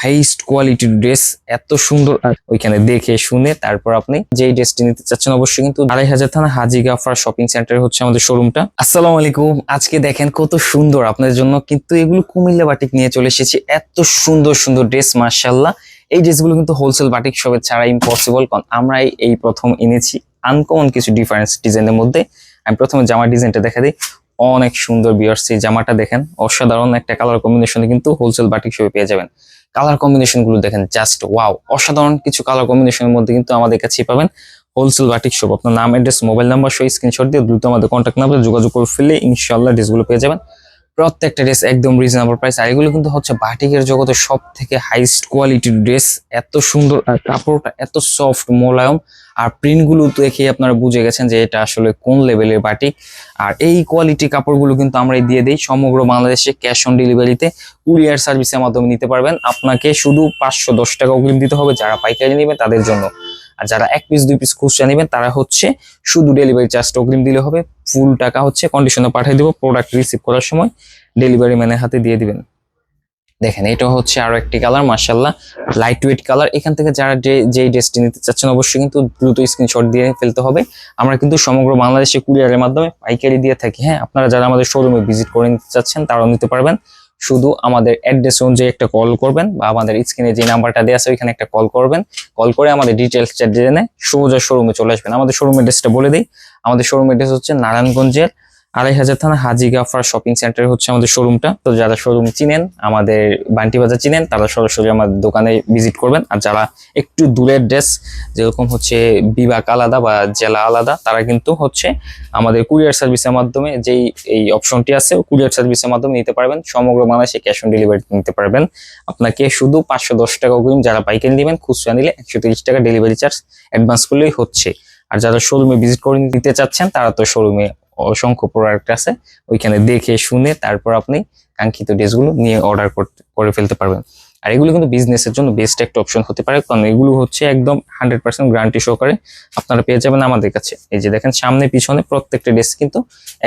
Highest কোয়ালিটির dress এত সুন্দর আর ওইখানে দেখে শুনে তারপর আপনি যেই ড্রেসটি নিতে চাচ্ছেন অবশ্যই কিন্তু আড়াই হাজার থানা হাজি গাফার শপিং সেন্টার হচ্ছে আমাদের শোরুমটা। আসসালামু আলাইকুম। আজকে দেখেন কত সুন্দর আপনাদের জন্য কিন্তু এগুলো কুমিল্লা বাটিক নিয়ে চলে এসেছি। এত সুন্দর সুন্দর ড্রেস মার্শাল্লাহ এই ড্রেসগুলো কিন্তু হোলসেল বাটিক শপে ছাড়া ইম্পসিবল কারণ আমরাই এই প্রথম এনেছি। আনকমন কিছু ডিফারেন্স ডিজাইনের মধ্যে। আমি প্রথমে জামার ডিজাইনটা দেখা দিই। অনেক সুন্দর বিয়ার্স জামাটা দেখেন। অসাধারণ একটা কালার কম্বিনেশনে কিন্তু হোলসেল বাটিক শপে পেয়ে যাবেন। কালার কম্বিনেশনগুলো দেখেন জাস্ট ওয়াও অসাধারণ কিছু কালার কম্বিনেশনের মধ্যে কিন্তু আমাদের কাছে পাবেন হোলসেল বাটিক শপ আপনার নাম অ্যাড্রেস মোবাইল নাম্বার সহ স্ক্রিনশট দিয়ে দ্রুত আমাদের কন্ট্যাক্ট নাম্বার যোগাযোগ করে ফেললে ইনশাল্লাহ ড্রেসগুলো পেয়ে যাবেন। প্রত্যেকটা ড্রেস একদম রিজনেবল প্রাইস আর এগুলো কিন্তু হচ্ছে বাটিকের জগতে সব থেকে হাইস্ট কোয়ালিটির ড্রেস এত সুন্দর, আর কাপড়টা এত সফট মোলায়ম। আর প্রিন্টগুলো দেখে আপনারা বুঝে গেছেন যে এটা আসলে কোন লেভেলের বাটিক আর এই কোয়ালিটি কাপড়গুলো কিন্তু আমরা দিয়ে দিই। সমগ্র বাংলাদেশে ক্যাশ অন ডেলিভারিতে কুরিয়ার সার্ভিসের মাধ্যমে নিতে পারবেন। আপনাকে শুধু পাঁচশো দশ টাকা অগ্রিম দিতে হবে। যারা পাইকারি নেবে তাদের জন্য। আর যারা এক পিস দুই পিস খুচরা নেবেন, তারা হচ্ছে শুধু ডেলিভারি চার্জটা অগ্রিম দিলে হবে। ফুল টাকা হচ্ছে কন্ডিশনে পাঠিয়ে দেবো প্রোডাক্ট রিসিভ করার সময় ডেলিভারি ম্যানের হাতে দিয়ে দিবেন। দেখেন, এটা হচ্ছে আরও একটি কালার মার্শাল্লাহ লাইট ওয়েট কালার এখান থেকে যারা যে যেই ড্রেসটি নিতে চাচ্ছেন, অবশ্যই কিন্তু দ্রুত স্ক্রিনশট দিয়ে ফেলতে হবে। আমরা কিন্তু সমগ্র বাংলাদেশে কুরিয়ারের মাধ্যমে পাইকারি দিয়ে থাকি। হ্যাঁ আপনারা যারা আমাদের শোরুমে ভিজিট করে নিতে চাচ্ছেন, তারাও নিতে পারবেন। শুধু আমাদের অ্যাড্রেস অনুযায়ী একটা কল করবেন বা আমাদের স্ক্রিনে যে নাম্বারটা দেওয়া আছে ওইখানে একটা কল করবেন। কল করে আমাদের ডিটেলসটা জেনে সোজা শোরুমে চলে আসবেন। আমাদের শোরুম অ্যাড্রেসটা বলে দিই। আমাদের শোরুম অ্যাড্রেস হচ্ছে নারায়ণগঞ্জের আড়াই হাজার থানা হাজি গাফার শপিং সেন্টার হচ্ছে আমাদের শোরুমটা। তো যারা শোরুম চিনেন, আমাদের বান্টি বাজার চিনেন, তারা সরাসরি আমাদের দোকানে ভিজিট করবেন। আর যারা একটু দূরের ড্রেস, যেরকম হচ্ছে বিভাগ আলাদা বা জেলা আলাদা, তারা কিন্তু হচ্ছে আমাদের কুরিয়ার সার্ভিসের মাধ্যমে যেই, এই অপশনটি আছে কুরিয়ার সার্ভিসের মাধ্যমে নিতে পারবেন। সমগ্র বাংলাদেশে ক্যাশ অন ডেলিভারি নিতে পারবেন। আপনাকে শুধু পাঁচশো দশ টাকা অগ্রিম যারা পাইকারি নেবেন, খুচরা নিলে একশো তিরিশ টাকা ডেলিভারি চার্জ অ্যাডভান্স করলেই হচ্ছে। আর যারা শোরুমে ভিজিট করে নিতে চাচ্ছেন, তারা তো শোরুমে অসংখ্য প্রোডাক্ট আছে, ওইখানে দেখে শুনে তারপর আপনি কাঙ্ক্ষিত ড্রেসগুলো নিয়ে অর্ডার করে ফেলতে পারবেন। আর এগুলো কিন্তু বিজনেসের জন্য বেস্ট একটা অপশন হতে পারে, কারণ এগুলো হচ্ছে একদম হান্ড্রেড পার্সেন্ট গ্যারান্টি সহকারে আপনারা পেয়ে যাবেন আমাদের কাছে। এই যে দেখেন, সামনে, পিছনে প্রত্যেকটা ড্রেস কিন্তু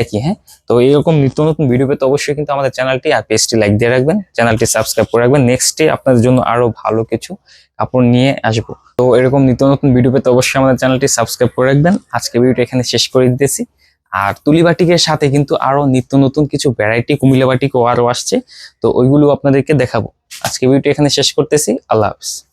একই হ্যাঁ? তো এরকম নিত্য নতুন ভিডিও পেতে অবশ্যই কিন্তু আমাদের চ্যানেলটি আর পেজটি লাইক দিয়ে রাখবেন চ্যানেলটি সাবস্ক্রাইব করে রাখবেন। নেক্সটে আপনাদের জন্য আরও ভালো কিছু কাপড় নিয়ে আসব। তো এরকম নিত্য নতুন ভিডিও পেতে অবশ্যই আমাদের চ্যানেলটি সাবস্ক্রাইব করে রাখবেন। আজকে ভিডিওটা এখানে শেষ করে দিতেছি। আর তুলি বাটিকের সাথে কিন্তু আরও নিত্য নতুন কিছু ভ্যারাইটি কুমিল্লা বাটিকও আরও আসছে। তো ওইগুলো আপনাদেরকে দেখাবো। আজকে ভিডিওটা এখানে শেষ করতেছি। আল্লাহ হাফিজ।